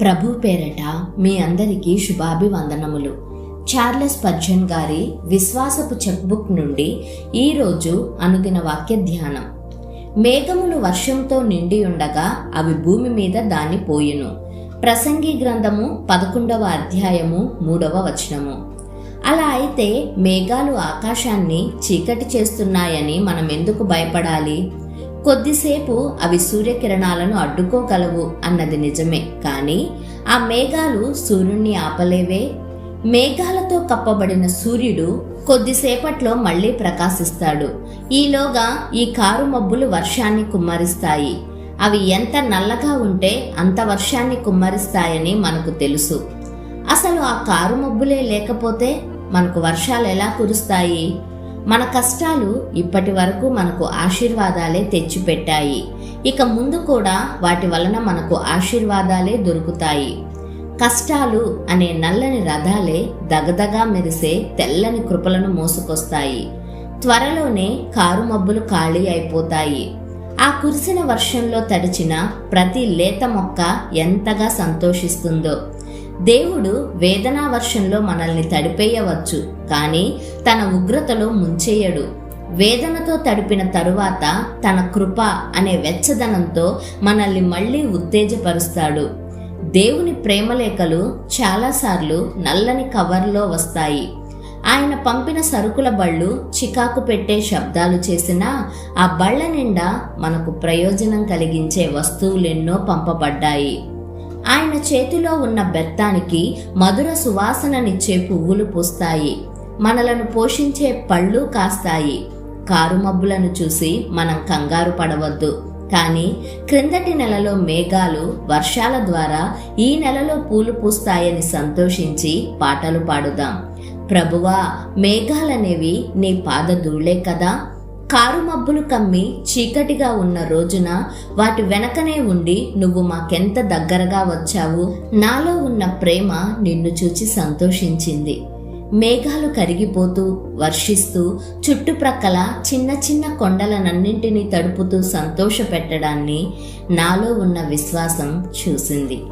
ప్రభు పేరట మీ అందరికీ శుభాభివందనములు. చార్లెస్ పర్జన్ గారి విశ్వాసపు చెక్బుక్ నుండి ఈరోజు అనుదిన వాక్య ధ్యానం. మేఘములు వర్షంతో నిండి ఉండగా అవి భూమి మీద దాన్ని పోయెను. ప్రసంగి గ్రంథము పదకొండవ అధ్యాయము మూడవ వచనము. అలా అయితే మేఘాలు ఆకాశాన్ని చీకటి చేస్తున్నాయని మనం ఎందుకు భయపడాలి? కొద్దిసేపు అవి సూర్యకిరణాలను అడ్డుకోగలవు అన్నది నిజమే. కానీ ఆ మేఘాలు సూర్యుణ్ణి ఆపలేవే? మేఘాలతో కప్పబడిన సూర్యుడు కొద్దిసేపట్లో మళ్ళీ ప్రకాశిస్తాడు. ఈలోగా ఈ కారు మబ్బులు వర్షాన్ని కుమ్మరిస్తాయి. అవి ఎంత నల్లగా ఉంటే అంత వర్షాన్ని కుమ్మరిస్తాయని మనకు తెలుసు. అసలు ఆ కారు మబ్బులే లేకపోతే మనకు వర్షాలు ఎలా కురుస్తాయి? మన కష్టాలు ఇప్పటి వరకు మనకు ఆశీర్వాదాలే తెచ్చిపెట్టాయి. ఇక ముందు కూడా వాటి వలన మనకు ఆశీర్వాదాలే దొరుకుతాయి. కష్టాలు అనే నల్లని రథాలే దగదగా మెరిసే తెల్లని కృపలను మోసుకొస్తాయి. త్వరలోనే కారు మబ్బులు ఖాళీ అయిపోతాయి. ఆ కురిసిన వర్షంలో తడిచిన ప్రతి లేత మొక్క ఎంతగా సంతోషిస్తుందో. దేవుడు వేదనా వర్షంలో మనల్ని తడిపేయవచ్చు కానీ తన ఉగ్రతలో ముంచేయడు. వేదనతో తడిపిన తరువాత తన కృప అనే వెచ్చదనంతో మనల్ని మళ్ళీ ఉత్తేజపరుస్తాడు. దేవుని ప్రేమలేఖలు చాలాసార్లు నల్లని కవర్లో వస్తాయి. ఆయన పంపిన సరుకుల బళ్ళు చికాకు పెట్టే శబ్దాలు చేసినా ఆ బళ్ళ నిండా మనకు ప్రయోజనం కలిగించే వస్తువులెన్నో పంపబడ్డాయి. ఆయన చేతిలో ఉన్న బెత్తానికి మధుర సువాసననిచ్చే పువ్వులు పూస్తాయి. మనలను పోషించే పళ్ళు కాస్తాయి. కారు మబ్బులను చూసి మనం కంగారు పడవద్దు. కానీ క్రిందటి నెలలో మేఘాలు వర్షాల ద్వారా ఈ నెలలో పూలు పూస్తాయని సంతోషించి పాటలు పాడుదాం. ప్రభువా మేఘాలనేవి నీ పాదధూళ్ళే కదా. కారు మబ్బులు కమ్మి చీకటిగా ఉన్న రోజున వాటి వెనకనే ఉండి నువ్వు మాకెంత దగ్గరగా వచ్చావు? నాలో ఉన్న ప్రేమ నిన్ను చూచి సంతోషించింది. మేఘాలు కరిగిపోతూ వర్షిస్తూ చుట్టుప్రక్కల చిన్న చిన్న కొండలనన్నింటినీ తడుపుతూ సంతోషపెట్టడాన్ని నాలో ఉన్న విశ్వాసం చూసింది.